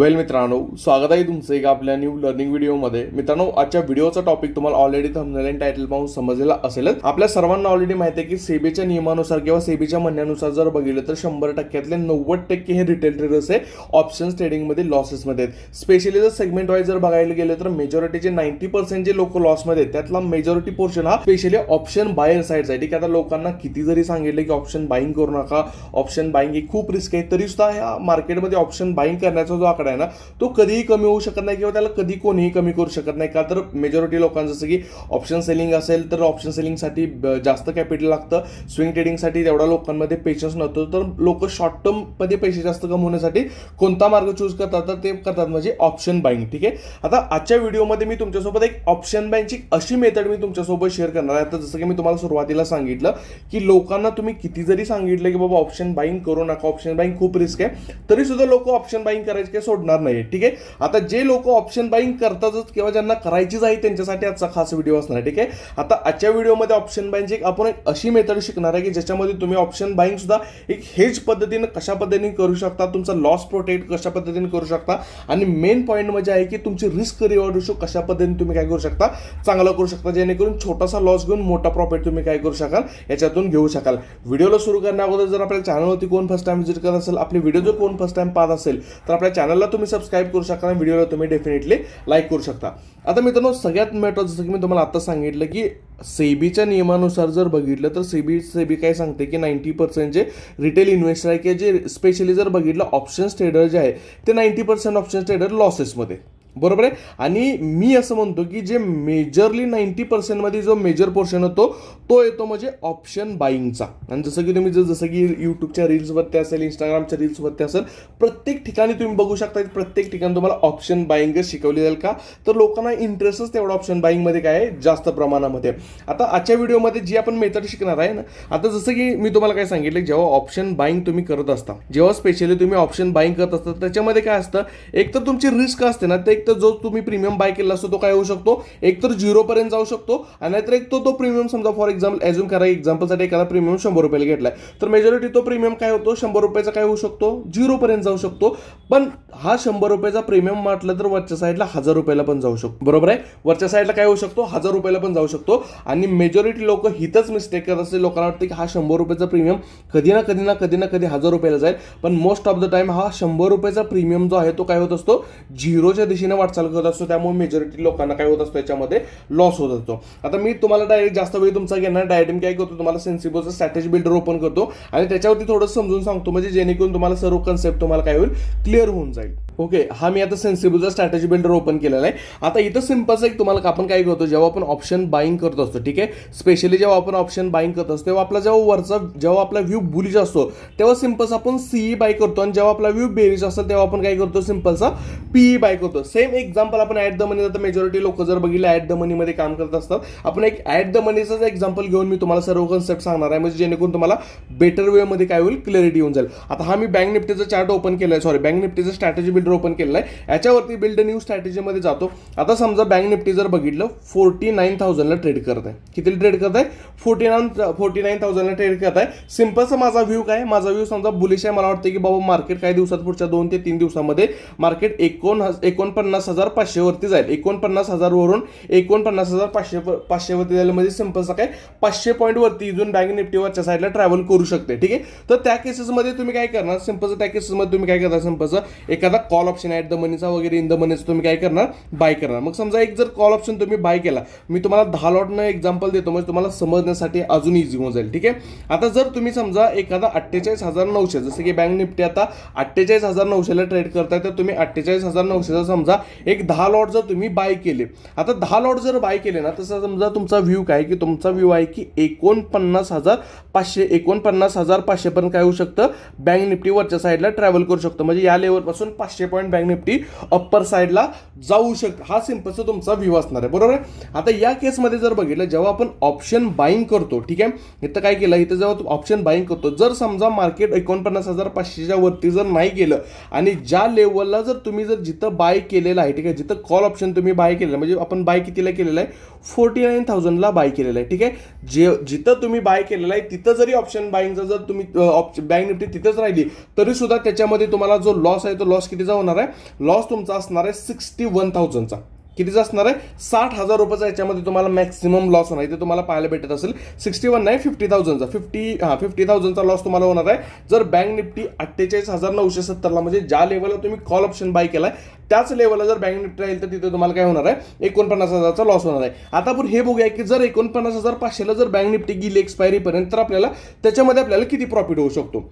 वेल मित्रांनो स्वागत आहे तुमचं एका आपल्या न्यू लर्निंग व्हिडिओमध्ये मित्रांनो आजच्या व्हिडिओचा टॉपिक तुम्हाला ऑलरेडी थंबनेल आणि टायटल पाहून समजलेला असेलच. आपल्या सर्वांना ऑलरेडी माहिती आहे की सेबीच्या नियमानुसार किंवा सेबीच्या म्हणण्यानुसार जर बघितलं तर शंभर टक्क्यातले नव्वद टक्के हे रिटेल ट्रेडर्स आहे ऑप्शन्स ट्रेडिंगमध्ये लॉसेसमध्ये आहेत. स्पेशली जर सेगमेंट वाईज जर बघायला गेलं तर मेजॉरिटीचे नाईन्टी पर्सेंट जे लोक लॉसमध्ये आहेत त्यातला मेजॉरिटी पोर्शन हा स्पेशली ऑप्शन बायर साईडचा आहे. ठीक आहे आता लोकांना किती जरी सांगितलं की ऑप्शन बाईंग करू नका ऑप्शन बाईंग ही खूप रिस्क आहे तरी सुद्धा ह्या मार्केटमध्ये ऑप्शन बाईंग करण्याचा जो आकडा आहे ना तो कधीही कमी होऊ शकत नाही किंवा त्याला कधी कोणीही कमी करू शकत नाही. का तर मेजॉरिटी लोकांचं जसं की ऑप्शन सेलिंग असेल तर ऑप्शन सेलिंगसाठी जास्त कॅपिटल लागतं. स्विंग ट्रेडिंगसाठी तेवढ्या लोकांमध्ये पेशन्स नव्हतं तर लोक शॉर्ट टर्ममध्ये पैसे जास्त कमवण्यासाठी कोणता मार्ग चूज करतात तर ते करतात म्हणजे ऑप्शन बाईंग ठीक आहे? आता आजच्या व्हिडिओमध्ये मी तुमच्यासोबत एक ऑप्शन बाईंगची अशी मेथड मी तुमच्यासोबत शेअर करणार आहे. आता जसं की मी तुम्हाला सुरुवातीला सांगितलं की लोकांना तुम्ही किती जरी सांगितलं की बाबा ऑप्शन बाईंग करू नका ऑप्शन बाईंग खूप रिस्क आहे. तरी सुद्धा लोक ऑप्शन बाईंग करायचे सोड सोडणार नाही ठीक आहे? आता जे लोक ऑप्शन बाईंग करतातच किंवा ज्यांना करायचीच आहे त्यांच्यासाठी आजचा खास व्हिडिओ असणार ठीक आहे? आता आजच्या व्हिडिओमध्ये ऑप्शन बाईंगची एक आपण एक अशी मेथड शिकणार आहे की ज्याच्यामध्ये तुम्ही ऑप्शन बाईंग सुद्धा एक हेज पद्धतीने कशा पद्धतीने करू शकता तुमचा लॉस प्रोटेक्ट कशा पद्धतीने करू शकता आणि मेन पॉईंट म्हणजे आहे की तुमची रिस्क रिवॉर्ड रेशो कशा पद्धतीने तुम्ही काय करू शकता चांगला करू शकता जेणेकरून छोटासा लॉस घेऊन मोठा प्रॉफिट तुम्ही काय करू शकाल याच्यातून घेऊ शकाल. व्हिडिओला सुरू करण्या अगोदर जर आपल्या चॅनलवरती कोण फर्स्ट टाइम व्हिजिट करत असेल आपले व्हिडिओ जर कोण फर्स्ट टाइम पाहत असेल तर आपल्या चॅनलला तुम्ही सबस्क्राईब करू शकता आणि व्हिडिओला तुम्ही डेफिनेटली लाईक करू शकता. आता मित्रांनो सगळ्यात महत्त्वाचं जसं की मी तुम्हाला आता सांगितलं की सेबीच्या नियमानुसार जर बघितलं तर सेबी सेबी काय सांगते की नाईन्टी पर्सेंट जे रिटेल इन्व्हेस्टर आहे की जे स्पेशली जर बघितलं ऑप्शन्स ट्रेडर जे आहे ते नाईन्टी पर्सेंट ऑप्शन्स ट्रेडर लॉसेसमध्ये बरोबर आहे? आणि मी असं म्हणतो की जे मेजरली नाईन्टी पर्सेंटमध्ये जो मेजर पोर्शन होतो तो येतो म्हणजे ऑप्शन बाईंगचा आणि जसं की तुम्ही जर जसं की यूट्यूबच्या रील्सवरती असेल इंस्टाग्रामच्या रील्सवरती असेल प्रत्येक ठिकाणी तुम्ही बघू शकता प्रत्येक ठिकाणी तुम्हाला ऑप्शन बाईंगच शिकवली जाईल का? तर लोकांना इंटरेस्टच तेवढा ऑप्शन बाईंगमध्ये काय आहे? जास्त प्रमाणामध्ये. आता आजच्या व्हिडिओमध्ये जी आपण मेथड शिकणार आहे ना आता जसं की मी तुम्हाला काय सांगितलं जेव्हा ऑप्शन बाईंग तुम्ही करत असता जेव्हा स्पेशली तुम्ही ऑप्शन बाईंग करत असता त्याच्यामध्ये काय असतं? एक तर तुमची रिस्क असते ना ते एक तर जो तुम्ही प्रीमियम बाय केला असतो तो काय होऊ शकतो? एक तर झिरो पर्यंत जाऊ शकतो. आणि नाहीतर एक तो तो प्रीमियम समजा फॉर एक्झाम्पल ॲझ्युम करा एक्झाम्पलसाठी एखादा प्रीमियम शंभर रुपयाला घेतलाय. तर मेजॉरिटी तो प्रीमियम काय होतो? शंभर रुपयाचा काय होऊ शकतो? झिरो पर्यंत जाऊ शकतो. पण हा शंभर रुपयाचा प्रीमियम म्हटलं तर वरच्या साईडला हजार रुपयाला पण जाऊ शकतो. बरोबर आहे? वरच्या साईडला काय होऊ शकतो? हजार रुपयाला पण जाऊ शकतो. आणि मेजॉरिटी लोक हितच मिस्टेक करत असते लोकांना वाटतं की हा शंभर रुपयाचा प्रीमियम कधी ना कधी ना कधी ना कधी हजार रुपयाला जाईल. पण मोस्ट ऑफ द टाइम हा शंभर रुपयाचा प्रीमियम जो आहे तो काय होत असतो? झिरोच्या दिशेने वाटचाल करत असतो त्यामुळे मेजॉरिटी लोकांना काय होत असतो याच्यामध्ये लॉस होत असतो. आता मी तुम्हाला डायरेक्ट जास्त वेळ तुमचा घेणार डायरेक्ट मी काय करतो तुम्हाला सेन्सिबलचं स्ट्रॅटेजी बिल्डर ओपन करतो आणि त्याच्यावरती थोडं समजून सांगतो म्हणजे जेणेकरून तुम्हाला सर्व कन्सेप्ट तुम्हाला काय होईल क्लिअर होऊन जाईल. ओके हा मी आता सेन्सिबलचा स्ट्रॅटेजी बिल्डर ओपन केलेला आहे. आता इथं सिम्पलच एक तुम्हाला आपण काय करतो जेव्हा आपण ऑप्शन बाईंग करत असतो ठीक आहे? स्पेशली जेव्हा आपण ऑप्शन बाईंग करत असतो तेव्हा आपला जेव्हा वरचा जेव्हा आपला व्ह्यू बुलिश असतो तेव्हा सिम्पल्स आपण सीई बाय करतो आणि जेव्हा आपला व्ह्यू बेरिश असतो तेव्हा आपण काय करतो सिम्पलचा पीई बाय करतो. सेम एक्झाम्पल आपण ॲट द मनी आता मेजॉरिटी लोक जर बघितलं ॲट द मनीमध्ये काम करत असतात आपण एक ॲट द मनीचाच एक्झाम्पल घेऊन मी तुम्हाला सर्व कन्सेप्ट सांगणार आहे म्हणजे जेणेकरून तुम्हाला बेटर वेमध्ये काय होईल क्लिअरिटी येऊन जाईल. आता हा मी बँक निफ्टीचा चार्ट ओपन केला आहे सॉरी बँक निफ्टीचा स्ट्रॅटेजी बिल्डर ओपन केलेला आहे. याच्यावरती बिल्ड न्यू स्ट्रॅटेजीमध्ये जातो. आता समजा बँक निफ्टी जर बघितलं फोर्टी नाईन थाउजंडला ट्रेड करत आहे. किती ट्रेड करत आहे? फोर्टी नाईन फोर्टी नाईन थाउजंडला ट्रेड करत आहे. सिम्पलचा माझा व्ह्यू काय? माझा व्ह्यू समजा बुलिश आहे. मला वाटतं की बाबा मार्केट काही दिवसात पुढच्या दोन ते तीन दिवसामध्ये मार्केट एकोण एकोणपन्नास हजार पाचशेवरती जाईल. एकोणपन्नास हजारवरून एकोणपन्नास हजार पाचशे पाचशेवरती जाईल. म्हणजे सिम्पलचा काय? पाचशे पॉईंटवरती इजून बँक निफ्टीवरच्या साईडला ट्रॅव्हल करू शकते. ठीक आहे? तर त्या केसेसमध्ये तुम्ही काय करणार? सिम्पलचं त्या केसेसमध्ये तुम्ही काय करणार? सिम्पलचं एखादा कॉल ऑप्शन ॲट द मनीचा वगैरे इन द मनीचा तुम्ही काय करणार? बाय करणार. मग समजा एक जर कॉल ऑप्शन तुम्ही बाय केला मी तुम्हाला दहा लॉटनं एक्झाम्पल देतो म्हणजे तुम्हाला समजण्यासाठी अजून इझी होऊन जाईल ठीक आहे? आता जर तुम्ही समजा एखादा अठ्ठेचाळीस हजार नऊशे जसं की बँक निफ्टी आता अठ्ठेचाळीस हजार नऊशेला ट्रेड करताय तर तुम्ही अठ्ठेचाळीस हजार नऊशेचा समजा एक दहा लॉट जर तुम्ही बाय केले. आता दहा लॉट जर बाय केले ना तसं समजा तुमचा व्ह्यू काय की तुमचा व्ह्यू आहे की एकोणपन्नास हजार पाचशे एकोणपन्नास हजार पाचशे पण काय होऊ शकतं? बँक निफ्टी वरच्या साईडला ट्रॅव्हल करू शकतो. म्हणजे या लेवलपासून पाचशे पॉईंट बँक निफ्टी अप्पर साईडला जाऊ शक हा सिम्पलचा तुमचा व्ह्यू असणार आहे बरोबर आहे? आता या केसमध्ये जर बघितलं जेव्हा आपण ऑप्शन बाईंग करतो ठीक आहे? इथं काय केलं इथं जेव्हा ऑप्शन बाईंग करतो जर समजा मार्केट एकोणपन्नास हजार पाचशेच्या वरती जर नाही गेलं आणि ज्या लेवलला जर तुम्ही जर जिथं बाय केलेलं आहे ठीक आहे? जिथं कॉल ऑप्शन तुम्ही बाय केलेलं म्हणजे आपण बाय कितीला केलेलं आहे? फोर्टी नाईन थाउजंडला बाय केलेलं आहे ठीक आहे? जे जिथं तुम्ही बाय केलेलं आहे तिथं जरी ऑप्शन बाईंगचा जर तुम्ही ऑप्शन बँक निफ्टी तिथंच राहिली तरी सुद्धा त्याच्यामध्ये तुम्हाला जो लॉस आहे तो लॉस किती कितीचा होणार आहे? लॉस तुमचा असणार आहे सिक्स्टी वन थाउजंडचा कितीचा असणार आहे? साठ हजार रुपयाचा याच्यामध्ये तुम्हाला मॅक्सिमम लॉस होणार आहे. ते तुम्हाला पाहायला भेटत असेल सिक्स्टी वन नाही फिफ्टी थाउजंडचा फिफ्टी हां फिफ्टी थाउजंडचा लॉस तुम्हाला होणार आहे. जर बँक निफ्टी अठ्ठेचाळीस हजार नऊशे सत्तरला म्हणजे ज्या लेवलला तुम्ही कॉल ऑप्शन बाय केलाय त्याच लेवलला जर बँक निफ्टी राहील तर तिथे तुम्हाला काय होणार आहे? एकोणपन्नास हजारचा लॉस होणार आहे. आता आपण हे बघूया की जर एकोणपन्नास हजार पाचशेला जर बँक निफ्टी गेली एक्सपायरीपर्यंत तर आपल्याला त्याच्यामध्ये आपल्याला किती प्रॉफिट होऊ शकतो?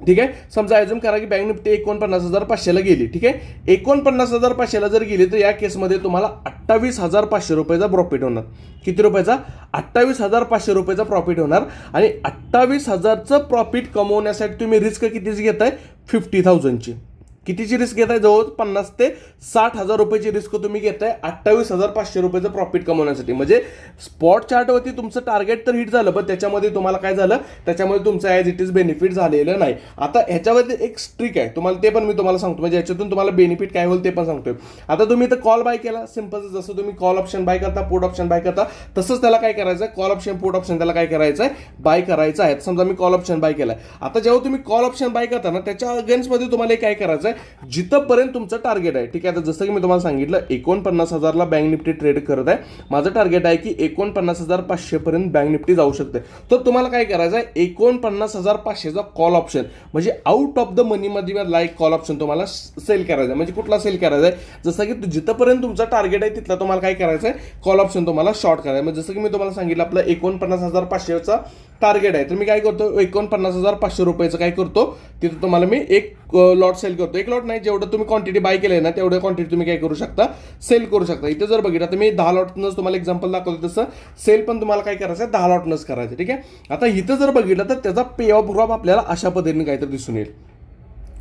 ठीक आहे? समजा अजून करा की बँक निफ्टी एकोणपन्नास हजार पाचशेला गेली ठीक आहे? एकोणपन्नास हजार पाचशेला जर गेली तर या केसमध्ये तुम्हाला अठ्ठावीस हजार पाचशे रुपयाचा प्रॉफिट होणार. किती रुपयाचा? अठ्ठावीस हजार पाचशे रुपयाचा प्रॉफिट होणार आणि अठ्ठावीस हजारचं प्रॉफिट कमवण्यासाठी तुम्ही रिस्क कितीच घेताय? फिफ्टी थाउजंडची कितीची रिस्क घेताय? जवळ पन्नास ते साठ हजार रुपयाची रिस्क तुम्ही घेताय. अठ्ठावीस हजार पाचशे रुपयाचं प्रॉफिट कमवण्यासाठी. म्हणजे स्पॉट चार्टवरती तुमचं टार्गेट तर हिट झालं पण त्याच्यामध्ये तुम्हाला काय झालं? त्याच्यामध्ये तुमचं ॲज इट इज बेनिफिट झालेलं नाही. आता ह्याच्यावरती एक स्ट्रिक आहे. तुम्हाला ते पण मी तुम्हाला सांगतो. म्हणजे याच्यातून तुम्हाला बेनिफिट काय होईल ते पण सांगतोय. आता तुम्ही इथं कॉल बाय केला. सिंपल जसं तुम्ही कॉल ऑप्शन बाय करता पुट ऑप्शन बाय करता तसंच त्याला काय करायचं आहे कॉल ऑप्शन पुट ऑप्शन त्याला काय करायचं आहे बाय करायचं आहे. समजा मी कॉल ऑप्शन बाय केलाय. आता जेव्हा तुम्ही कॉल ऑप्शन बाय करता ना त्याच्या अगेन्स्टमध्ये तुम्हाला काय करायचं आहे जिथंपर्यंत तुमचं टार्गेट आहे. ठीक आहे आता जसं की मी तुम्हाला सांगितलं एकोणपन्नास हजारला बँक निफ्टी ट्रेड करत आहे. माझं टार्गेट आहे की एकोणपन्नास हजार पाचशेपर्यंत बँक निफ्टी जाऊ शकते. तर तुम्हाला काय करायचं आहे? एकोणपन्नास हजार पाचशेचा कॉल ऑप्शन म्हणजे आउट ऑफ द मनीमध्ये लाईक कॉल ऑप्शन तुम्हाला सेल करायचा आहे. म्हणजे कुठला सेल करायचा आहे? जसं की जिथंपर्यंत तुमचा टार्गेट आहे तिथला तुम्हाला काय करायचं आहे? कॉल ऑप्शन तुम्हाला शॉर्ट करायचं आहे. म्हणजे जसं की मी तुम्हाला सांगितलं आपलं एकोणपन्नास हजार पाचशेचा टार्गेट आहे. तर मी काय करतो एकोणपन्नास हजार पाचशे रुपयाचं काय करतो तिथं तुम्हाला मी एक लॉट सेल करतो. एक लॉट नाही जेवढं तुम्ही क्वांटिटी बाय केलंय ना तेवढं क्वांटिटी तुम्ही काय करू शकता सेल करू शकता. इथे जर बघितलं तर मी दहा लॉटनंच तुम्हाला एक्झाम्पल दाखवतो तसं सेल पण तुम्हाला काय करायचं आहे दहा लॉटनंच करायचं ठीक आहे? आता इथं जर बघितलं तर त्याचा पे ऑफ ग्रॉप आपल्याला अशा पद्धतीने काहीतरी दिसून येईल.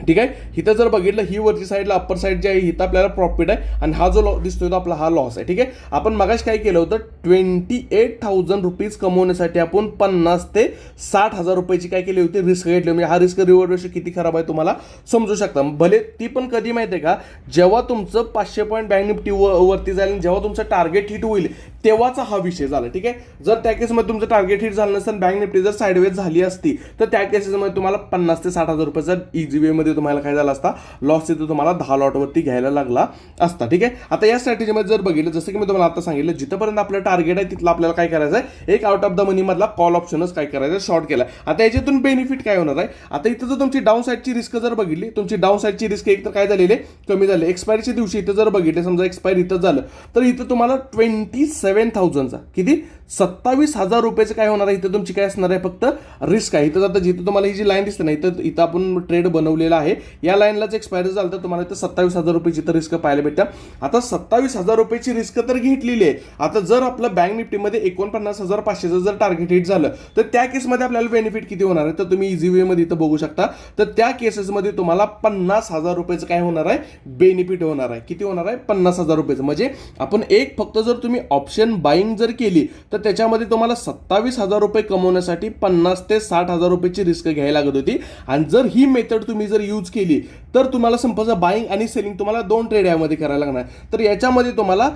ठीक आहे? इथं जर बघितलं ही वरची साईडला अप्पर साईड जी आहे इथं आपल्याला प्रॉफिट आहे आणि हा जो लॉ दिसतोय तो आपला हा लॉस आहे ठीक आहे? आपण मगाशी काय केलं होतं? ट्वेंटी एट थाउजंड रुपीज कमवण्यासाठी आपण पन्नास ते साठ हजार रुपयाची काय केली होती? रिस्क घेतली. म्हणजे हा रिस्क रिवॉर्ड रेशो किती खराब आहे तुम्हाला समजू शकता. भले ती पण कधी माहिती आहे का? जेव्हा तुमचं पाचशे पॉईंट बँक निफ्टी व- वरती जाईल आणि जेव्हा तुमचं टार्गेट हिट होईल तेव्हाचा हा विषय झाला ठीक आहे? जर त्या केसमध्ये तुमचं टार्गेट हिट झालं नसेल बँक निफ्टी जर साईडवेज झाली असती तर त्या केसेसमध्ये तुम्हाला पन्नास ते साठ हजार रुपयाचा इझी वेमध्ये तुम्हाला काय झाला असता लॉस तिथे तुम्हाला दहा लॉटवरती घ्यायला लागला असता ठीक आहे? आता या स्ट्रॅटेजीमध्ये जर बघितलं जसं की मी तुम्हाला आता सांगितलं जिथंपर्यंत आपलं टार्गेट आहे तिथलं आपल्याला काय करायचं आहे एक आउट ऑफ द मनी मधला कॉल ऑप्शनच काय करायचं शॉर्ट केला आता याच्यातून बेनिफिट काय होणार आहे? आता इथं जर तुमची डाऊन साईडची रिस्क जर बघितली तुमची डाऊन साईडची रिस्क एक तर काय झालेली कमी झाली. एक्सपायरीच्या दिवशी इथं जर बघितले समजा एक्सपायर इथं झालं तर इथं तुम्हाला ट्वेंटी सेव्हन थाउजंडचा किती? सत्तावीस हजार रुपयाचं काय होणार आहे? इथं तुमची काय असणार आहे? फक्त रिस्क आहे. इथं आता जिथं तुम्हाला ही जी लाईन दिसते ना इथं इथं आपण ट्रेड बनवलेला आहे. या लाईनलाच एक्सपायर झालं तर तुम्हाला इथं सत्तावीस हजार रुपयाची तर रिस्क पाहायला भेटतं. आता सत्तावीस हजार रुपयाची रिस्क तर घेतलेली आहे. आता जर आपलं बँक निफ्टीमध्ये एकोणपन्नास हजार पाचशेचं जर टार्गेट हिट झालं तर त्या केसमध्ये आपल्याला बेनिफिट किती होणार आहे? तर तुम्ही इझी वेमध्ये इथं बघू शकता. तर त्या केसेसमध्ये तुम्हाला पन्नास हजार रुपयाचं काय होणार आहे? बेनिफिट होणार आहे. किती होणार आहे? पन्नास हजार रुपयाचं. म्हणजे आपण एक फक्त जर तुम्ही ऑप्शन बाईंग जर केली तर त्याच्यामध्ये तुम्हाला सत्तावीस हजार रुपये कमवण्यासाठी पन्नास ते साठ हजार रुपयाची रिस्क घ्यायला लागत होती. आणि जर ही मेथड तुम्ही जर यूज केली तर तुम्हाला संपचं बाईंग आणि सेलिंग तुम्हाला दोन ट्रेड यामध्ये करायला लागणार. तर याच्यामध्ये तुम्हाला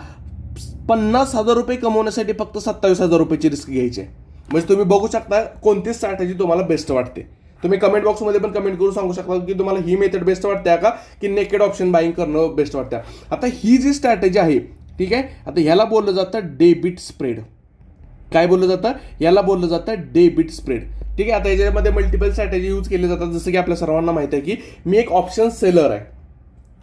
पन्नास हजार रुपये कमवण्यासाठी फक्त सत्तावीस हजार रुपयाची रिस्क घ्यायची आहे. म्हणजे तुम्ही बघू शकता कोणती स्ट्रॅटेजी तुम्हाला बेस्ट वाटते. तुम्ही कमेंट बॉक्समध्ये पण कमेंट करून सांगू शकता की तुम्हाला ही मेथड बेस्ट वाटते का की नेकेड ऑप्शन बाईंग करणं बेस्ट वाटतं. आता ही जी स्ट्रॅटेजी आहे ठीक आहे? आता ह्याला बोललं जातं डेबिट स्प्रेड काय बोललं जातं? याला बोललं जातं डेबिट स्प्रेड ठीक आहे आता याच्यामध्ये मल्टिपल स्ट्रॅटेजी यूज केले जातात. जसं की आपल्या सर्वांना माहिती आहे की मी एक ऑप्शन सेलर आहे.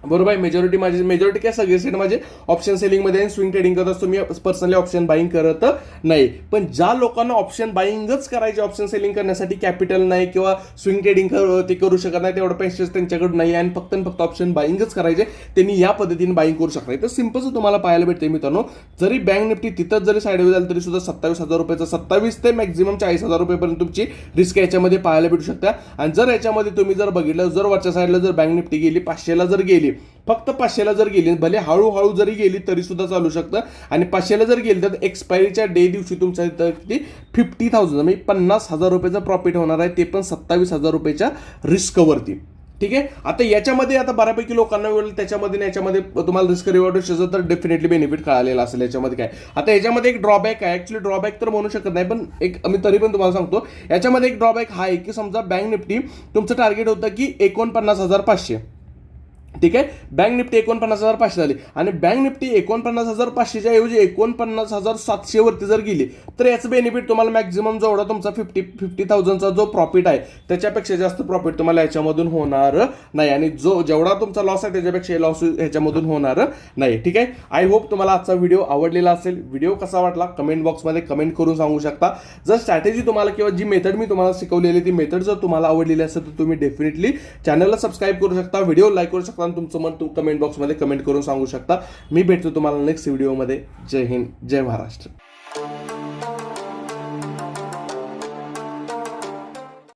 बरोबर आहे? मेजॉरिटी माझी मेजॉरिटी काय सगळे सेट माझे ऑप्शन सेलिंगमध्ये स्विंग ट्रेडिंग करत असतो. मी पर्सनली ऑप्शन बाईंग करत नाही. पण ज्या लोकांना ऑप्शन बाईंगच करायचे ऑप्शन सेलिंग करण्यासाठी कॅपिटल नाही किंवा स्विंग ट्रेडिंग ते करू शकत नाही तेवढं पैसेच त्यांच्याकडे नाही आणि फक्त आणि फक्त ऑप्शन बाईंगच करायचे त्यांनी या पद्धतीने बाईंग करू शकतात तर सिम्पलच तुम्हाला पाहायला भेटते मित्रांनो. जरी बँक निफ्टी तिथंच जरी साईडवे झालं तरी सुद्धा सत्तावीस हजार रुपयाचं सत्तावीस ते मॅक्झिमम चाळीस हजार रुपयेपर्यंत तुमची रिस्क याच्यामध्ये पाहायला भेटू शकता. आणि जर याच्यामध्ये तुम्ही जर बघितलं जर वरच्या साईडला जर बँक निफ्टी गेली पाचशेला जर गेली फक्त पाचशेला जर गेली भले हळूहळू जरी गेली तरी सुद्धा चालू शकतं. आणि पाचशेला जर गेली तर एक्सपायरीच्या डे दिवशी तुमच्या इथं किती? फिफ्टी थाउजंड म्हणजे पन्नास हजार रुपयाचं प्रॉफिट होणार आहे. ते पण सत्तावीस हजार रुपयाच्या रिस्कवरती ठीक आहे? आता याच्यामध्ये आता बऱ्यापैकी लोकांना वेळ त्याच्यामध्ये याच्यामध्ये तुम्हाला रिस्क रिवॉर्ड रेशोचं तर डेफिनेटली बेनिफिट कळालेला असेल याच्यामध्ये काय. आता याच्यामध्ये एक ड्रॉबॅक आहे. ऍक्च्युली ड्रॉबॅक तर म्हणू शकत नाही पण एक मी तरी पण तुम्हाला सांगतो. याच्यामध्ये एक ड्रॉबॅक हा आहे की समजा बँक निफ्टी तुमचं टार्गेट होतं की एकोणपन्नास हजार पाचशे. ठीक आहे बँक निफ्टी एकोणपन्नास हजार पाचशे झाली. आणि बँक निफ्टी एकोणपन्नास हजार पाचशेच्या ऐवजी एकोणपन्नास हजार सातशेवरती जर गेली तर याचं बेनिफिट तुम्हाला मॅक्झिमम जेवढा तुमचा फिफ्टी फिफ्टी थाउजंडचा जो प्रॉफिट आहे त्याच्यापेक्षा जास्त प्रॉफिट तुम्हाला याच्यामधून होणार नाही. आणि जो जेवढा तुमचा लॉस आहे त्याच्यापेक्षा लॉस ह्याच्यामधून होणार नाही. ठीक आहे? आय होप तुम्हाला आजचा व्हिडिओ आवडलेला असेल. व्हिडिओ कसा वाटला? कमेंट बॉक्समध्ये कमेंट करून सांगू शकता. जर स्ट्रॅटेजी तुम्हाला किंवा जी मेथड मी तुम्हाला शिकवलेली ती मेथड जर तुम्हाला आवडलेली असेल तर तुम्ही डेफिनेटली चॅनलला सबस्क्राईब करू शकता. व्हिडिओ लाईक करू शकता. तुमचं मन तू कमेंट बॉक्समध्ये कमेंट करून सांगू शकता. मी भेटतो तुम्हाला नेक्स्ट व्हिडिओमध्ये जय हिंद जय महाराष्ट्र.